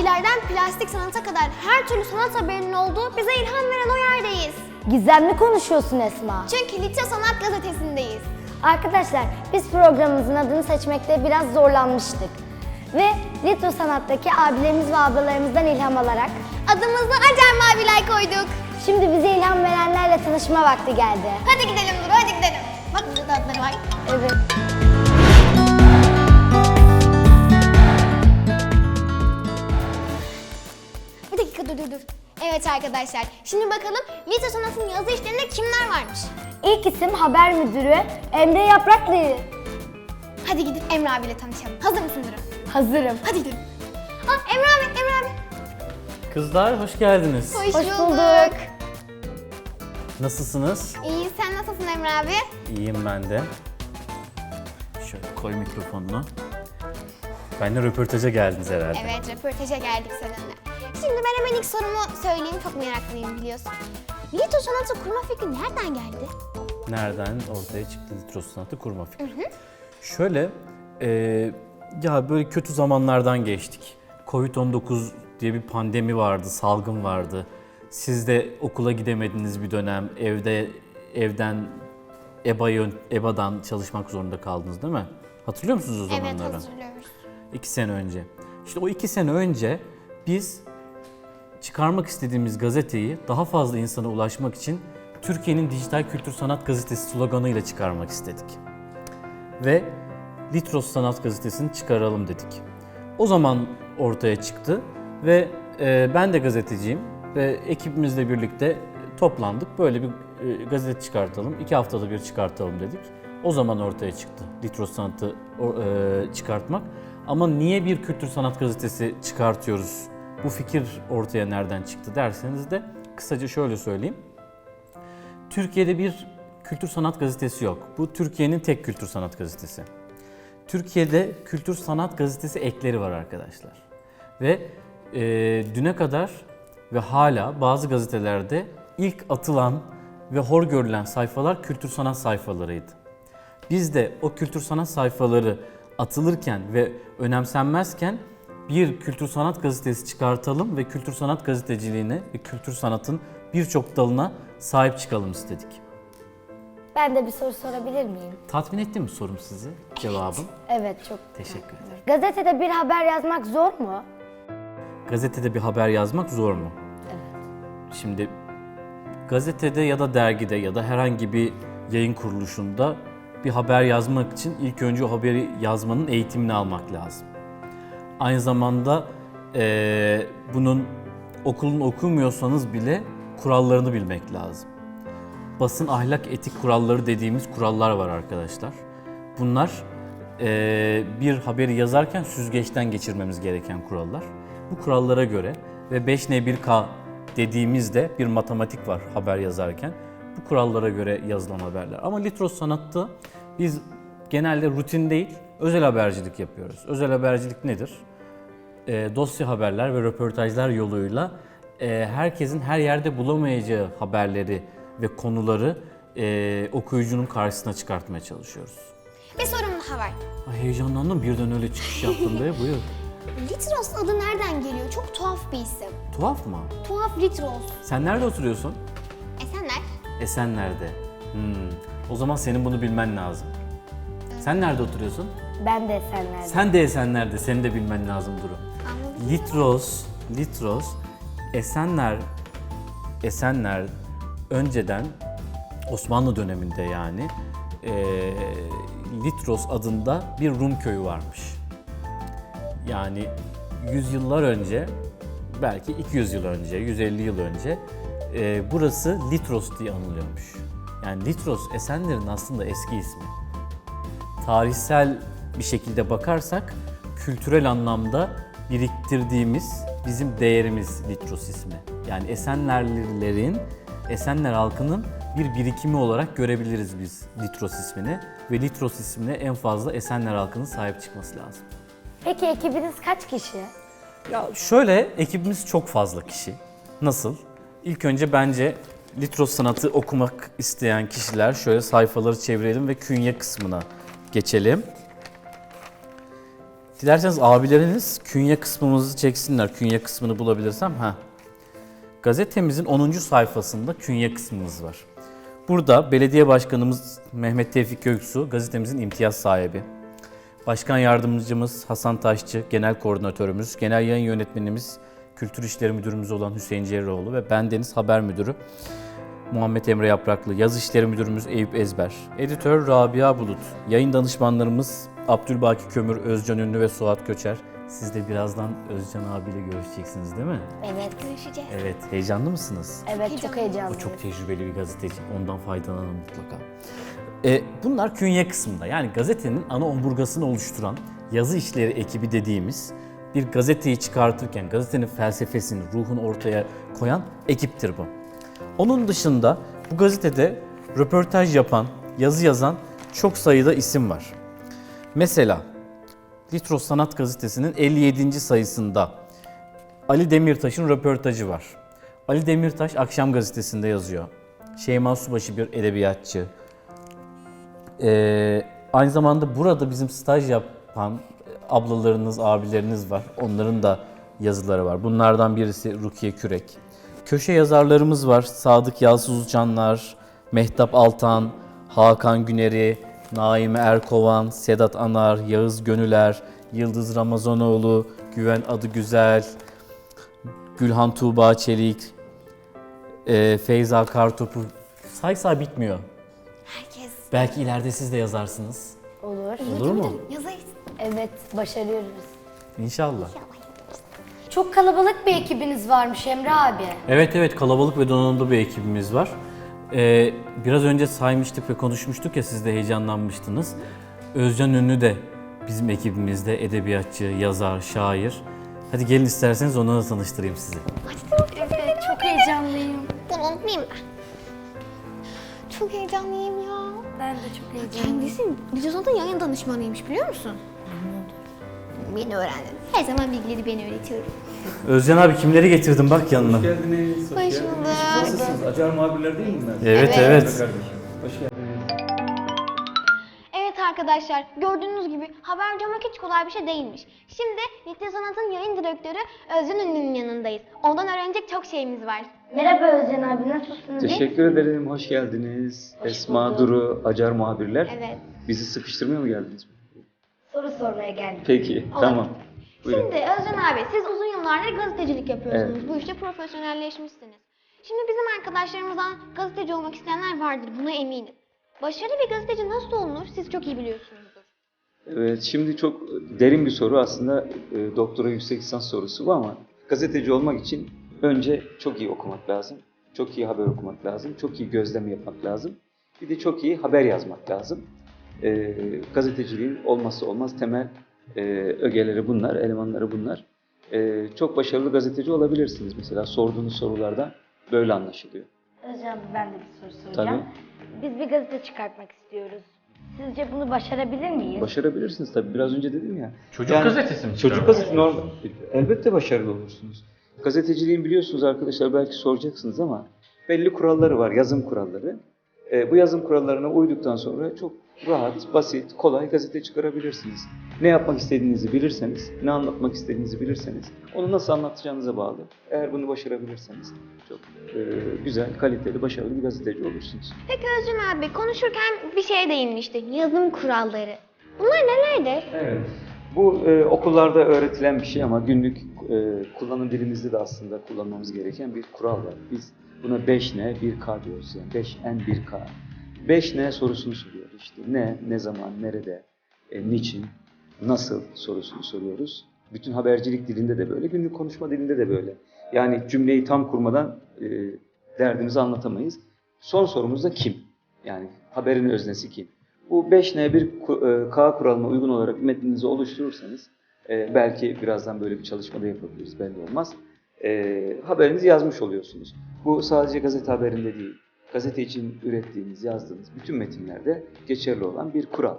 sergilerden plastik sanata kadar her türlü sanat haberinin olduğu bize ilham veren o yerdeyiz. Gizemli konuşuyorsun Esma. Çünkü Litya Sanat Gazetesi'ndeyiz. Arkadaşlar biz programımızın adını seçmekte biraz zorlanmıştık. Ve Litro Sanat'taki abilerimiz ve ablalarımızdan ilham alarak Adımızı Acar Mavilay koyduk. şimdi bize ilham verenlerle tanışma vakti geldi. Hadi gidelim Duru, hadi gidelim. Bak burada da adları var. Evet. Dur dur dur. Evet arkadaşlar, şimdi bakalım Litya Sanat'ın yazı işlerinde kimler varmış? İlk isim haber müdürü Emre Yapraklı. Hadi gidip Emre abiyle tanışalım. Hazır mısın Duru? Hazırım. Hadi gidelim. Ha Emre abi, Emre abi. Kızlar hoş geldiniz. Hoş, Hoş bulduk. Nasılsınız? İyi, sen nasılsın Emre abi? İyiyim ben de. Şöyle koy mikrofonunu. Benle röportaja geldiniz herhalde. Evet, röportaja geldik seninle. Şimdi ben hemen ilk sorumu söyleyeyim, çok meraklıyım biliyorsun. Litya Sanat'ı kurma fikri nereden geldi? Nereden ortaya çıktı Litros sanatı kurma fikri? Şöyle, e, ya böyle kötü zamanlardan geçtik. Covid-19 diye bir pandemi vardı, salgın vardı. Siz de okula gidemediniz bir dönem, evde evden EBA yön- EBA'dan çalışmak zorunda kaldınız değil mi? Hatırlıyor musunuz o zamanları? Evet, hatırlıyoruz. İki sene önce. İşte o iki sene önce biz çıkarmak istediğimiz gazeteyi daha fazla insana ulaşmak için Türkiye'nin Dijital Kültür Sanat Gazetesi sloganıyla çıkarmak istedik. Ve Litros Sanat Gazetesi'ni çıkaralım dedik. O zaman ortaya çıktı ve e, ben de gazeteciyim ve ekibimizle birlikte toplandık. Böyle bir e, gazete çıkartalım, iki haftada bir çıkartalım dedik. O zaman ortaya çıktı Litros Sanat'ı e, çıkartmak. Ama niye bir kültür sanat gazetesi çıkartıyoruz? Bu fikir ortaya nereden çıktı derseniz de kısaca şöyle söyleyeyim. Türkiye'de bir kültür sanat gazetesi yok. Bu Türkiye'nin tek kültür sanat gazetesi. Türkiye'de kültür sanat gazetesi ekleri var arkadaşlar. Ve e, düne kadar ve hala bazı gazetelerde ilk atılan ve hor görülen sayfalar kültür sanat sayfalarıydı. Biz de o kültür sanat sayfaları atılırken ve önemsenmezken bir kültür sanat gazetesi çıkartalım ve kültür sanat gazeteciliğine ve kültür sanatın birçok dalına sahip çıkalım istedik. Ben de bir soru sorabilir miyim? Tatmin etti mi sorum sizi? Cevabım. Evet çok. Teşekkür ederim. Gazetede bir haber yazmak zor mu? Gazetede bir haber yazmak zor mu? Şimdi gazetede ya da dergide ya da herhangi bir yayın kuruluşunda bir haber yazmak için ilk önce o haberi yazmanın eğitimini almak lazım. Aynı zamanda eee, bunun okulunu okumuyorsanız bile kurallarını bilmek lazım. Basın ahlak etik kuralları dediğimiz kurallar var arkadaşlar. Bunlar eee, bir haberi yazarken süzgeçten geçirmemiz gereken kurallar. Bu kurallara göre ve 5N1K dediğimizde bir matematik var haber yazarken. Bu kurallara göre yazılan haberler. Ama Litros Sanat'ta biz genelde rutin değil, özel habercilik yapıyoruz. Özel habercilik nedir? E, dosya haberler ve röportajlar yoluyla e, herkesin her yerde bulamayacağı haberleri ve konuları e, okuyucunun karşısına çıkartmaya çalışıyoruz. Bir sorum daha var. Ay heyecanlandım birden öyle çıkış yaptım be buyur. Litros adı nereden geliyor? Çok tuhaf bir isim. Tuhaf mı? Tuhaf Litros. Sen nerede oturuyorsun? Esenler. Esenler'de. Hmm. O zaman senin bunu bilmen lazım. Sen nerede oturuyorsun? Ben de Esenler'de. Sen de Esenler'de. Senin de bilmen lazım Duru. Litros, Litros, Esenler, Esenler önceden Osmanlı döneminde yani eee, Litros adında bir Rum köyü varmış. Yani yüzyıllar önce, belki 200 yıl önce, 150 yıl önce eee, burası Litros diye anılıyormuş. Yani Litros Esenler'in aslında eski ismi tarihsel bir şekilde bakarsak kültürel anlamda biriktirdiğimiz bizim değerimiz Litros ismi. Yani Esenlerlilerin, Esenler halkının bir birikimi olarak görebiliriz biz Litros ismini ve Litros ismine en fazla Esenler halkının sahip çıkması lazım. Peki ekibiniz kaç kişi? Ya şöyle ekibimiz çok fazla kişi. Nasıl? İlk önce bence Litros sanatı okumak isteyen kişiler şöyle sayfaları çevirelim ve künye kısmına geçelim. Dilerseniz abileriniz künye kısmımızı çeksinler. Künye kısmını bulabilirsem. ha. Gazetemizin 10. sayfasında künye kısmımız var. Burada belediye başkanımız Mehmet Tevfik Göksu gazetemizin imtiyaz sahibi. Başkan yardımcımız Hasan Taşçı, genel koordinatörümüz, genel yayın yönetmenimiz, kültür işleri müdürümüz olan Hüseyin Cerrahoğlu ve ben Deniz Haber Müdürü Muhammed Emre Yapraklı, Yaz İşleri Müdürümüz Eyüp Ezber, Editör Rabia Bulut, yayın danışmanlarımız Abdülbaki Kömür, Özcan Ünlü ve Suat Köçer. Siz de birazdan Özcan abiyle görüşeceksiniz değil mi? Evet. Görüşeceğiz. Evet, heyecanlı mısınız? Evet çok O heyecanlıyım. çok tecrübeli bir gazeteci, ondan faydalanın mutlaka. E, bunlar künye kısmında yani gazetenin ana omurgasını oluşturan yazı işleri ekibi dediğimiz bir gazeteyi çıkartırken gazetenin felsefesini, ruhunu ortaya koyan ekiptir bu. Onun dışında bu gazetede röportaj yapan, yazı yazan çok sayıda isim var. Mesela Litros Sanat Gazetesi'nin 57. sayısında Ali Demirtaş'ın röportajı var. Ali Demirtaş Akşam Gazetesi'nde yazıyor. Şeyma Subaşı bir edebiyatçı. Ee, aynı zamanda burada bizim staj yapan ablalarınız, abileriniz var. Onların da yazıları var. Bunlardan birisi Rukiye Kürek. Köşe yazarlarımız var. Sadık Yalsız Uçanlar, Mehtap Altan, Hakan Güneri, Naime Erkovan, Sedat Anar, Yağız Gönüler, Yıldız Ramazanoğlu, Güven Adı Güzel, Gülhan Tuğba Çelik, e, Feyza Kartopu. Say say bitmiyor. Herkes. Belki ileride siz de yazarsınız. Olur. Olur mu? Yazayız. Evet başarıyoruz. İnşallah. Çok kalabalık bir ekibiniz varmış Emre abi. Evet evet kalabalık ve donanımlı bir ekibimiz var. Ee, biraz önce saymıştık ve konuşmuştuk ya siz de heyecanlanmıştınız. Özcan Ünlü de bizim ekibimizde edebiyatçı, yazar, şair. Hadi gelin isterseniz onunla tanıştırayım sizi. Evet çok heyecanlıyım. Bunu unutmayayım ben. Çok heyecanlıyım ya. Ben de çok heyecanlıyım. Kendisi Lizo'da yayın danışmanıymış biliyor musun? Beni öğrendin. Her zaman bilgileri ben öğretiyorum. Özcan abi kimleri getirdin bak yanına. Hoş geldiniz. Hoş bulduk. Nasılsınız? Acar muhabirler değil mi bunlar? Evet Evet. evet. Kardeşim. Hoş geldiniz. Evet arkadaşlar gördüğünüz gibi haber yapmak hiç kolay bir şey değilmiş. Şimdi Nitya Sanat'ın yayın direktörü Özcan Ünlü'nün yanındayız. Ondan öğrenecek çok şeyimiz var. Merhaba Özcan abi nasılsınız? Teşekkür ederim. Hoş geldiniz. Esma Duru, Acar muhabirler. Evet. Bizi sıkıştırmaya mı geldiniz? Soru sormaya geldim. Peki, tamam. Buyurun. Şimdi Özcan abi siz uzun yıllardır gazetecilik yapıyorsunuz. Evet. Bu işte profesyonelleşmişsiniz. Şimdi bizim arkadaşlarımızdan gazeteci olmak isteyenler vardır buna eminim. Başarılı bir gazeteci nasıl olunur siz çok iyi biliyorsunuzdur. Evet, şimdi çok derin bir soru aslında e, doktora yüksek lisans sorusu bu ama gazeteci olmak için önce çok iyi okumak lazım. Çok iyi haber okumak lazım. Çok iyi gözlem yapmak lazım. Bir de çok iyi haber yazmak lazım. E, gazeteciliğin olmazsa olmaz temel e, ögeleri bunlar, elemanları bunlar. E, çok başarılı gazeteci olabilirsiniz. Mesela sorduğunuz sorularda böyle anlaşılıyor. Özcan ben de bir soru soracağım. Biz bir gazete çıkartmak istiyoruz. Sizce bunu başarabilir miyiz? Başarabilirsiniz tabii. Biraz önce dedim ya. Çocuk gazetesi mi Çocuk gazetesi normal. Elbette başarılı olursunuz. Gazeteciliğin biliyorsunuz arkadaşlar belki soracaksınız ama belli kuralları var, yazım kuralları. Ee, bu yazım kurallarına uyduktan sonra çok rahat, basit, kolay gazete çıkarabilirsiniz. Ne yapmak istediğinizi bilirseniz, ne anlatmak istediğinizi bilirseniz, onu nasıl anlatacağınıza bağlı. Eğer bunu başarabilirseniz çok e, güzel, kaliteli, başarılı bir gazeteci olursunuz. Peki Özcan abi konuşurken bir şeye değinmişti. Yazım kuralları. Bunlar nelerdir? Evet. Bu e, okullarda öğretilen bir şey ama günlük e, kullanım dilimizde de aslında kullanmamız gereken bir kural var. Biz buna 5N, 1K diyoruz yani 5N, 1K. 5N sorusunu soruyoruz işte ne, ne zaman, nerede, e, niçin, nasıl sorusunu soruyoruz. Bütün habercilik dilinde de böyle, günlük konuşma dilinde de böyle. Yani cümleyi tam kurmadan e, derdimizi anlatamayız. Son sorumuz da kim? Yani haberin öznesi kim? Bu 5N1K kuralına uygun olarak metninizi oluşturursanız e, belki birazdan böyle bir çalışmada yapabiliriz belli olmaz. E, haberinizi yazmış oluyorsunuz. Bu sadece gazete haberinde değil. Gazete için ürettiğiniz, yazdığınız bütün metinlerde geçerli olan bir kural.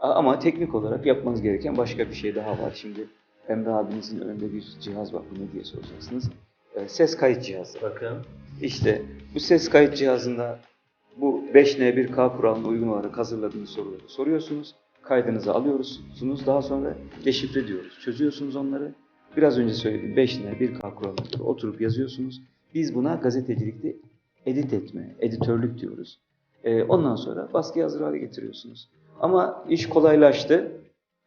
Ama teknik olarak yapmanız gereken başka bir şey daha var. Şimdi Emre abinizin önünde bir cihaz var. Bu ne diye soracaksınız. E, ses kayıt cihazı. Bakın. İşte bu ses kayıt cihazında bu 5N1K kuralına uygun olarak hazırladığınız soruları soruyorsunuz. kaydınızı alıyorsunuz. Daha sonra deşifre diyoruz. Çözüyorsunuz onları. Biraz önce söylediğim 5N 1K kuralını oturup yazıyorsunuz. Biz buna gazetecilikte edit etme, editörlük diyoruz. Ee, ondan sonra baskıya hazır hale getiriyorsunuz. Ama iş kolaylaştı.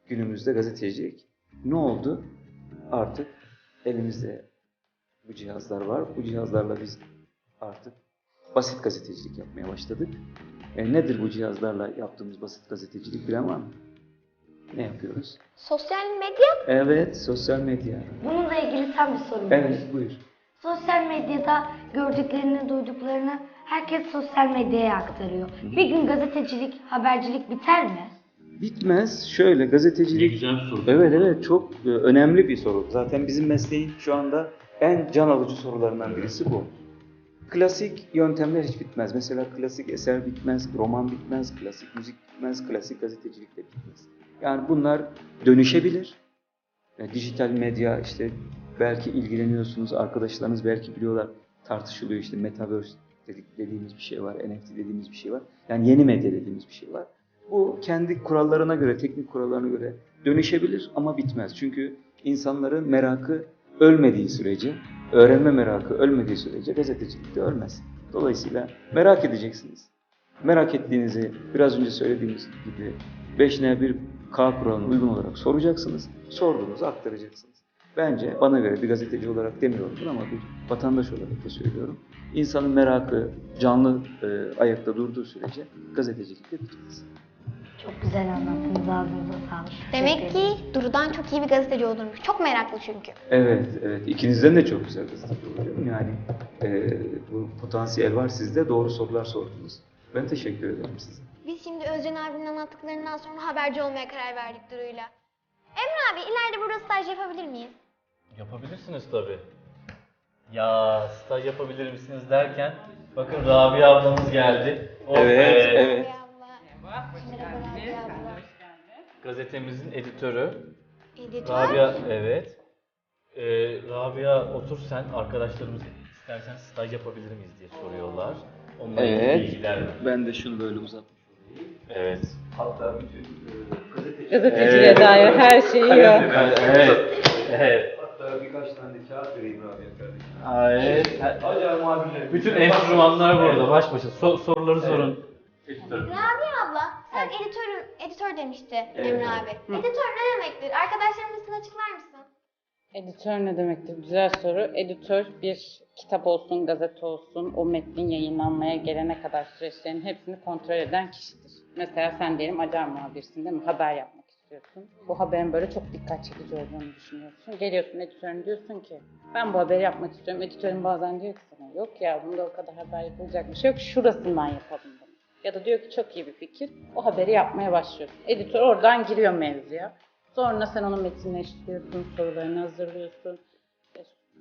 Günümüzde gazetecilik. Ne oldu? Artık elimizde bu cihazlar var. Bu cihazlarla biz artık basit gazetecilik yapmaya başladık. E, nedir bu cihazlarla yaptığımız basit gazetecilik bilen var mı? Ne yapıyoruz? Sosyal medya Evet, sosyal medya. Bununla ilgili tam bir sorum var. Evet, buyur. Sosyal medyada gördüklerini, duyduklarını herkes sosyal medyaya aktarıyor. Bir gün gazetecilik, habercilik biter mi? Bitmez. Şöyle gazetecilik... güzel bir soru. Evet evet çok e, önemli bir soru. Zaten bizim mesleğin şu anda en can alıcı sorularından birisi bu. Klasik yöntemler hiç bitmez. Mesela klasik eser bitmez, roman bitmez, klasik müzik bitmez, klasik gazetecilik de bitmez. Yani bunlar dönüşebilir. E, dijital medya işte belki ilgileniyorsunuz, arkadaşlarınız belki biliyorlar tartışılıyor işte metaverse dedik, dediğimiz bir şey var, NFT dediğimiz bir şey var. Yani yeni medya dediğimiz bir şey var. Bu kendi kurallarına göre, teknik kurallarına göre dönüşebilir ama bitmez. Çünkü insanların merakı ölmediği sürece, öğrenme merakı ölmediği sürece gazetecilik de ölmez. Dolayısıyla merak edeceksiniz. Merak ettiğinizi biraz önce söylediğimiz gibi 5N 1K kuralına uygun olarak soracaksınız. Sorduğunuzu aktaracaksınız. Bence bana göre bir gazeteci olarak demiyorum bunu ama bir vatandaş olarak da söylüyorum. İnsanın merakı canlı e, ayakta durduğu sürece gazetecilik de bitmez. Çok güzel anlattınız ağzınıza sağlık. demek ki. Duru'dan çok iyi bir gazeteci olurmuş. Çok meraklı çünkü. Evet, evet. İkinizden de çok güzel gazeteci oluyorum. Yani e, bu potansiyel var sizde. Doğru sorular sordunuz. Ben teşekkür ederim size. Şimdi Özcan abinin anlattıklarından sonra haberci olmaya karar verdik Duru'yla. Emre abi ileride burada staj yapabilir miyiz? Yapabilirsiniz tabii. Ya staj yapabilir misiniz derken bakın Rabia ablamız geldi. Oh Evet, be. evet. Rabia abla. Merhaba Rabia abla. Gazetemizin editörü. Editör. Rabia evet. Ee, Rabia otur sen arkadaşlarımız istersen staj yapabilir miyiz diye soruyorlar. İlgili Evet. bilgiler ver. Ben de şunu böyle uzatmış Evet. Hatta bütün e, gazeteci... Gazeteciliğe Evet. dair her şeyi yok. Evet. Evet. Hatta birkaç tane kağıt vereyim Rabia kardeşim. Evet. Acayip muhabirler. Bütün enstrümanlar burada baş başa. So- soruları sorun. Editörüm. Rabia abla sen editörün, editör demişti Emre abi. Editör ne demektir? Arkadaşlarımız için açıklar mısın? Editör ne demektir? Güzel soru. Editör bir kitap olsun, gazete olsun, o metnin yayınlanmaya gelene kadar süreçlerin hepsini kontrol eden kişidir. Mesela sen diyelim acar muhabirsin değil mi? Haber yapmak istiyorsun. Bu haberin böyle çok dikkat çekici olduğunu düşünüyorsun. Geliyorsun editörün diyorsun ki ben bu haberi yapmak istiyorum. Editörün bazen diyor ki sana yok ya bunda o kadar haber yapılacak bir şey yok. Şurasından yapalım bunu. Ya da diyor ki çok iyi bir fikir. O haberi yapmaya başlıyorsun. Editör oradan giriyor mevzuya. Sonra sen onu metinleştiriyorsun, sorularını hazırlıyorsun.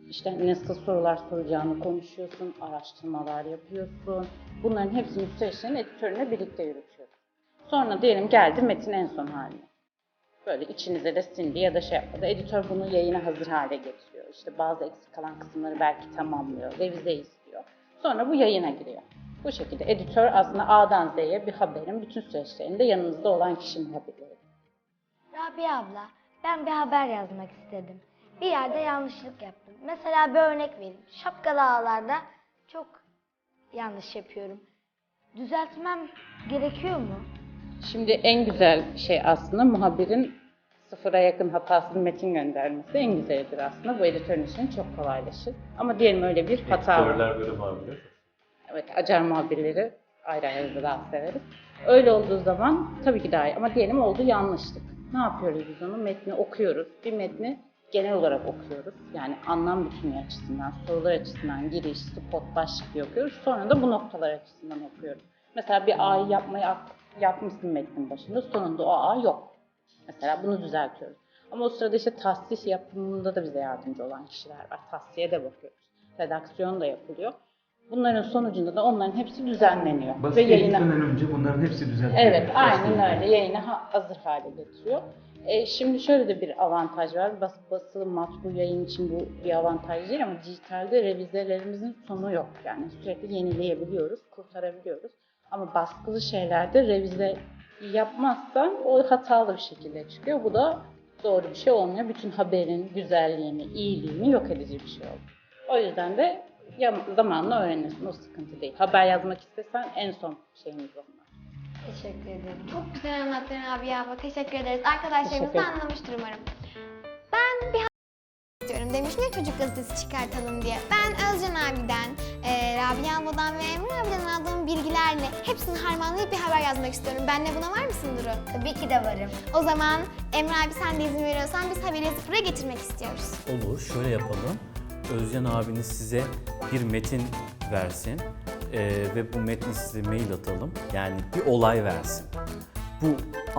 İşte nasıl sorular soracağını konuşuyorsun, araştırmalar yapıyorsun. Bunların hepsinin süreçlerini editörüne birlikte yürütüyorsun. Sonra diyelim geldi metin en son haline. Böyle içinize de sindi ya da şey yapmadı. Editör bunu yayına hazır hale getiriyor. İşte bazı eksik kalan kısımları belki tamamlıyor, revize istiyor. Sonra bu yayına giriyor. Bu şekilde editör aslında A'dan Z'ye bir haberin bütün süreçlerinde yanınızda olan kişinin haberi. Rabia abla, ben bir haber yazmak istedim. Bir yerde yanlışlık yaptım. Mesela bir örnek vereyim. Şapkalı ağlarda çok yanlış yapıyorum. Düzeltmem gerekiyor mu? Şimdi en güzel şey aslında muhabirin sıfıra yakın hatasız metin göndermesi en güzelidir aslında. Bu editörün işini çok kolaylaşır. Ama diyelim öyle bir hata var. Editörler biliyor musun? Evet, acar muhabirleri ayrı ayrı daha severiz. Öyle olduğu zaman tabii ki daha iyi. Ama diyelim oldu yanlışlık. Ne yapıyoruz biz onu? Metni okuyoruz. Bir metni genel olarak okuyoruz. Yani anlam bütünü açısından, sorular açısından giriş, spot, başlık diye okuyoruz. Sonra da bu noktalar açısından okuyoruz. Mesela bir A'yı yapmayı yapmışsın metnin başında, sonunda o A yok. Mesela bunu düzeltiyoruz. Ama o sırada işte tahsis yapımında da bize yardımcı olan kişiler var. Tahsiye de bakıyoruz. Redaksiyon da yapılıyor. Bunların sonucunda da onların hepsi düzenleniyor. ve yayına... önce bunların hepsi düzeltiliyor. Evet, aynen öyle. Yayına ha- hazır hale getiriyor. E, şimdi şöyle de bir avantaj var. Bas, basılı matbu yayın için bu bir avantaj değil ama dijitalde revizelerimizin sonu yok. Yani sürekli yenileyebiliyoruz, kurtarabiliyoruz. Ama baskılı şeylerde revize yapmazsan o hatalı bir şekilde çıkıyor. Bu da doğru bir şey olmuyor. Bütün haberin güzelliğini, iyiliğini yok edici bir şey oldu. O yüzden de ya- zamanla öğrenirsin. O sıkıntı değil. Haber yazmak istesen en son şeyimiz onlar. Teşekkür ederim. Çok güzel anlattın abi abla. Teşekkür ederiz. Arkadaşlarımız Teşekkür da ederim. anlamıştır umarım. Ben bir haber istiyorum demiştim ya çocuk gazetesi çıkartalım diye. Ben Özcan abiden, e, Rabia abladan ve Emre abiden aldığım bilgilerle hepsini harmanlayıp bir haber yazmak istiyorum. Benle buna var mısın Duru? Tabii ki de varım. O zaman Emre abi sen de izin veriyorsan biz haberi buraya getirmek istiyoruz. Olur, şöyle yapalım. Özcan abiniz size bir metin versin Ee, ve bu metni size mail atalım. Yani bir olay versin. Bu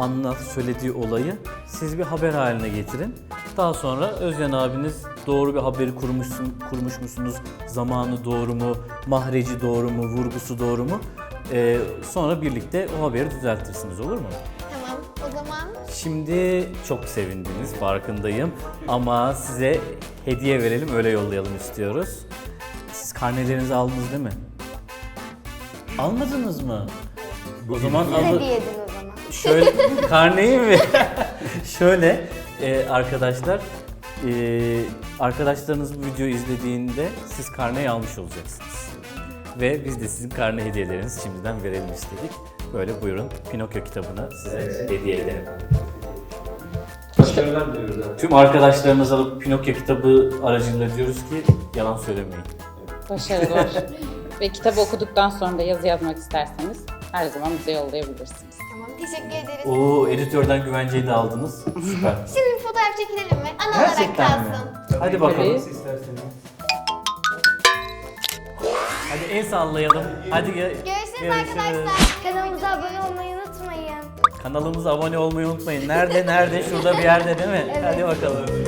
anlat söylediği olayı siz bir haber haline getirin. Daha sonra Özcan abiniz doğru bir haberi kurmuşsun, kurmuş musunuz? Zamanı doğru mu? Mahreci doğru mu? Vurgusu doğru mu? Ee, sonra birlikte o haberi düzeltirsiniz olur mu? Tamam o zaman Şimdi çok sevindiniz farkındayım ama size hediye verelim öyle yollayalım istiyoruz. Siz karnelerinizi aldınız değil mi? Almadınız mı? O zaman alın. Hediye edin o zaman. Şöyle karneyi mi? Şöyle e, arkadaşlar e, arkadaşlarınız bu videoyu izlediğinde siz karneyi almış olacaksınız. Ve biz de sizin karne hediyelerinizi şimdiden verelim istedik. Böyle buyurun Pinokyo kitabını size hediye edelim. Başarılar diliyoruz. Tüm arkadaşlarınız alıp Pinokyo kitabı aracılığıyla diyoruz ki yalan söylemeyin. Başarılar. Ve kitabı okuduktan sonra da yazı yazmak isterseniz her zaman bize yollayabilirsiniz. tamam teşekkür ederiz. Oo editörden güvenceyi de aldınız. Süper. Şimdi bir fotoğraf çekilelim mi? Ana olarak Gerçekten mi? kalsın. Hadi bakalım. Nasıl isterseniz. Hadi el sallayalım. Hadi gö- Görüşürüz arkadaşlar. Kanalımıza abone olmayı. Kanalımıza abone olmayı unutmayın. Nerede nerede? Şurada bir yerde değil mi? Hadi bakalım.